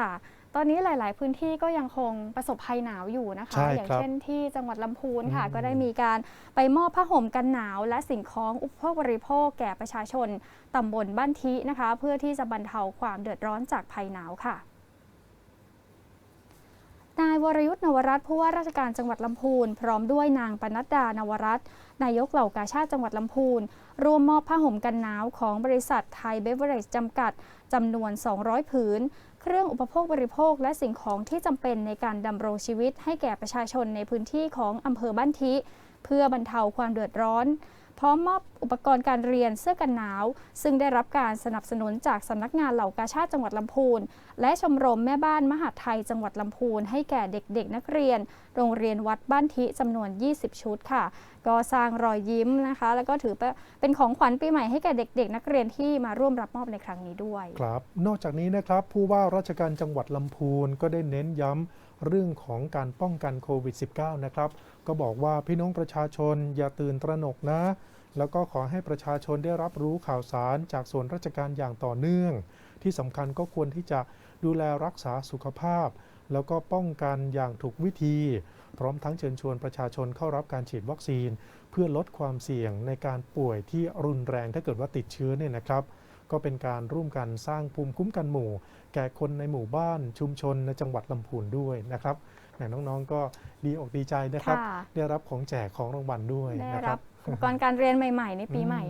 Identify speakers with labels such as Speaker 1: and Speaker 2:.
Speaker 1: ค่ะตอนนี้หลาย ๆ พื้นที่ก็ยังคงประสบภัยหนาวอยู่นะคะ
Speaker 2: ใช่
Speaker 1: อย่าง
Speaker 2: ครับ
Speaker 1: เช่นที่จังหวัดลำพูนค่ะ
Speaker 2: อืม
Speaker 1: ก็ได้มีการไปมอบผ้าห่มกันหนาว และสิ่งของอุปโภคบริโภคแก่ประชาชนตำบลบ้านทินะคะ เพื่อที่จะบรรเทาความเดือดร้อนจากภัยหนาวค่ะนาย วรยุทธ์นวรัตน์ผู้ว่าราชการจังหวัดลำพูน พร้อมด้วยนางปนัดดานวรัตน์นายกเหล่ากาชาติจังหวัดลำพูน ร่วมมอบผ้าห่มกันหนาวของบริษัทไทยเบเวอร์เรจจำกัดจำนวน 200 ผืน เครื่องอุปโภคบริโภคและสิ่งของที่จำเป็นในการดำรงชีวิตให้แก่ประชาชนในพื้นที่ของอำเภอบ้านทิ เพื่อบรรเทาความเดือดร้อนพร้อมมอบอุปกรณ์การเรียนเสื้อกันหนาว ซึ่งได้รับการสนับสนุนจากสำนักงานเหล่ากาชาติจังหวัดลำพูน และชมรมแม่บ้านมหาดไทยจังหวัดลำพูน ให้แก่เด็กๆ นักเรียน โรงเรียนวัดบ้านทิจำนวน 20 ชุดค่ะ ก็สร้างรอยยิ้มนะคะ แล้วก็ถือเป็นของขวัญปีใหม่ให้แก่เด็ก ๆ นักเรียนที่มาร่วมรับมอบในครั้งนี้ด้วย
Speaker 2: ครับ นอกจากนี้นะครับผู้ว่าราชการจังหวัดลำพูนก็ได้เน้นย้ำ เรื่องของการป้องกันโควิด -19 นะครับ ก็บอกว่าพี่น้องประชาชนอย่าตื่นตระหนกนะ แล้วก็ขอให้ประชาชนได้รับรู้ข่าวสารจากส่วนราชการอย่างต่อเนื่อง ที่สำคัญก็ควรที่จะดูแลรักษาสุขภาพ แล้วก็ป้องกันอย่างถูกวิธี พร้อมทั้งเชิญชวนประชาชนเข้ารับการฉีดวัคซีน เพื่อลดความเสี่ยงในการป่วยที่รุนแรงถ้าเกิดว่าติดเชื้อเนี่ยนะครับ ก็เป็นการร่วมกันสร้างภูมิคุ้มกันหมู่ แก่คนในหมู่บ้านชุมชนในจังหวัดลำพูนด้วยนะครับแหมน้องๆก็ดีอกดีใจนะครับ
Speaker 1: ค่ะ
Speaker 2: ได้รับของแจกของรางวัลด้วย
Speaker 1: ได้
Speaker 2: นะค
Speaker 1: รั
Speaker 2: รั
Speaker 1: บบอุปกรณ์การเรียนใหม่ ๆ ในปี
Speaker 2: อืม
Speaker 1: ใหม่